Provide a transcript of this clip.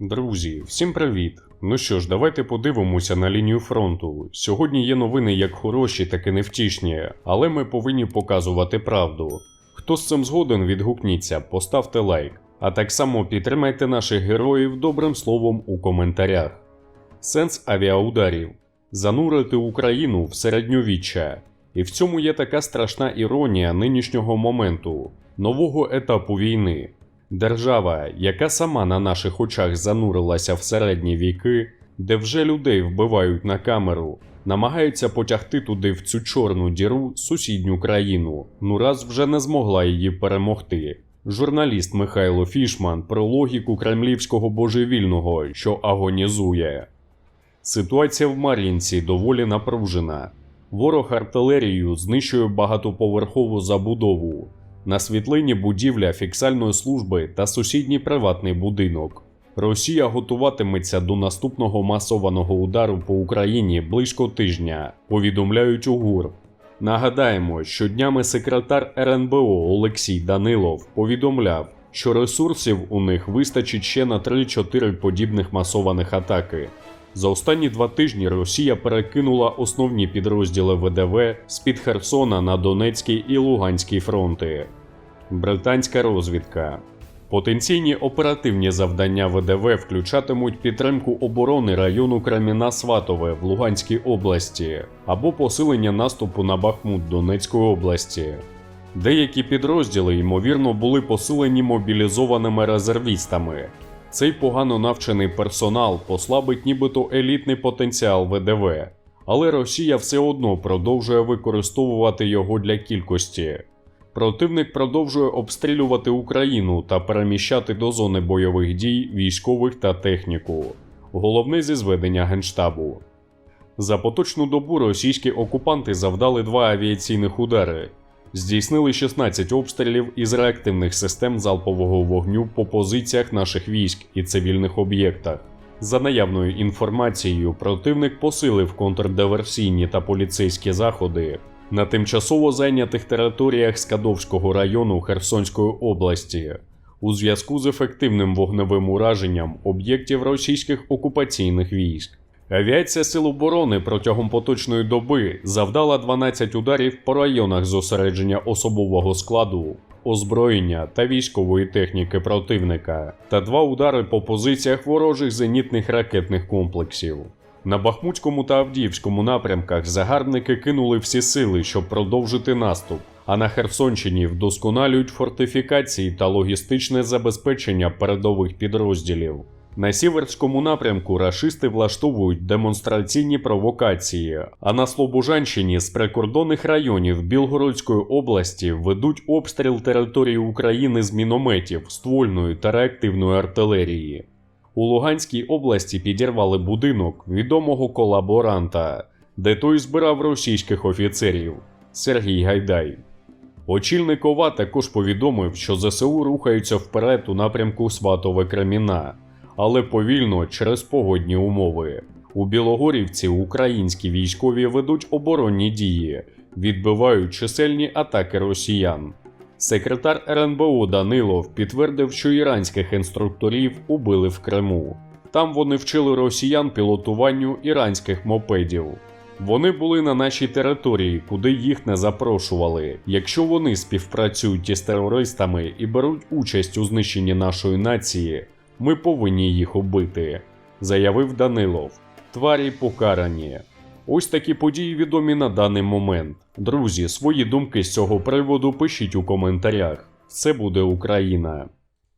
Друзі, всім привіт! Ну що ж, давайте подивимося на лінію фронту. Сьогодні є новини як хороші, так і невтішні, але ми повинні показувати правду. Хто з цим згоден, відгукніться, поставте лайк, а так само підтримайте наших героїв добрим словом у коментарях. Сенс авіаударів занурити Україну в середньовіччя. І в цьому є така страшна іронія нинішнього моменту, нового етапу війни. Держава, яка сама на наших очах занурилася в середні віки, де вже людей вбивають на камеру, намагається потягти туди в цю чорну діру сусідню країну, ну раз вже не змогла її перемогти. Журналіст Михайло Фішман про логіку кремлівського божевільного, що агонізує. Ситуація в Мар'їнці доволі напружена. Ворог артилерією знищує багатоповерхову забудову. На світлині будівля фіксальної служби та сусідній приватний будинок. Росія готуватиметься до наступного масованого удару по Україні близько тижня, повідомляють у ГУР. Нагадаємо, що днями секретар РНБО Олексій Данилов повідомляв, що ресурсів у них вистачить ще на 3-4 подібних масованих атаки. За останні два тижні Росія перекинула основні підрозділи ВДВ з-під Херсона на Донецький і Луганський фронти. Британська розвідка. Потенційні оперативні завдання ВДВ включатимуть підтримку оборони району Креміна-Сватове в Луганській області або посилення наступу на Бахмут Донецької області. Деякі підрозділи, ймовірно, були посилені мобілізованими резервістами. Цей погано навчений персонал послабить нібито елітний потенціал ВДВ, але Росія все одно продовжує використовувати його для кількості. Противник продовжує обстрілювати Україну та переміщати до зони бойових дій військових та техніку. Головне зі зведення Генштабу. За поточну добу російські окупанти завдали два авіаційних удари, здійснили 16 обстрілів із реактивних систем залпового вогню по позиціях наших військ і цивільних об'єктах. За наявною інформацією, противник посилив контрдиверсійні та поліцейські заходи на тимчасово зайнятих територіях Скадовського району Херсонської області у зв'язку з ефективним вогневим ураженням об'єктів російських окупаційних військ. Авіація Сил оборони протягом поточної доби завдала 12 ударів по районах зосередження особового складу, озброєння та військової техніки противника, та два удари по позиціях ворожих зенітних ракетних комплексів. На Бахмутському та Авдіївському напрямках загарбники кинули всі сили, щоб продовжити наступ, а на Херсонщині вдосконалюють фортифікації та логістичне забезпечення передових підрозділів. На Сіверському напрямку рашисти влаштовують демонстраційні провокації, а на Слобожанщині з прикордонних районів Білгородської області ведуть обстріл території України з мінометів, ствольної та реактивної артилерії. У Луганській області підірвали будинок відомого колаборанта, де той збирав російських офіцерів Сергій Гайдай. Очільник ОВА також повідомив, що ЗСУ рухаються вперед у напрямку Сватове Креміна, але повільно через погодні умови. У Білогорівці українські військові ведуть оборонні дії, відбивають чисельні атаки росіян. Секретар РНБО Данилов підтвердив, що іранських інструкторів убили в Криму. Там вони вчили росіян пілотуванню іранських мопедів. Вони були на нашій території, куди їх не запрошували. Якщо вони співпрацюють із терористами і беруть участь у знищенні нашої нації, ми повинні їх убити, заявив Данилов. Тварі покарані. Ось такі події відомі на даний момент. Друзі, свої думки з цього приводу пишіть у коментарях. Це буде Україна.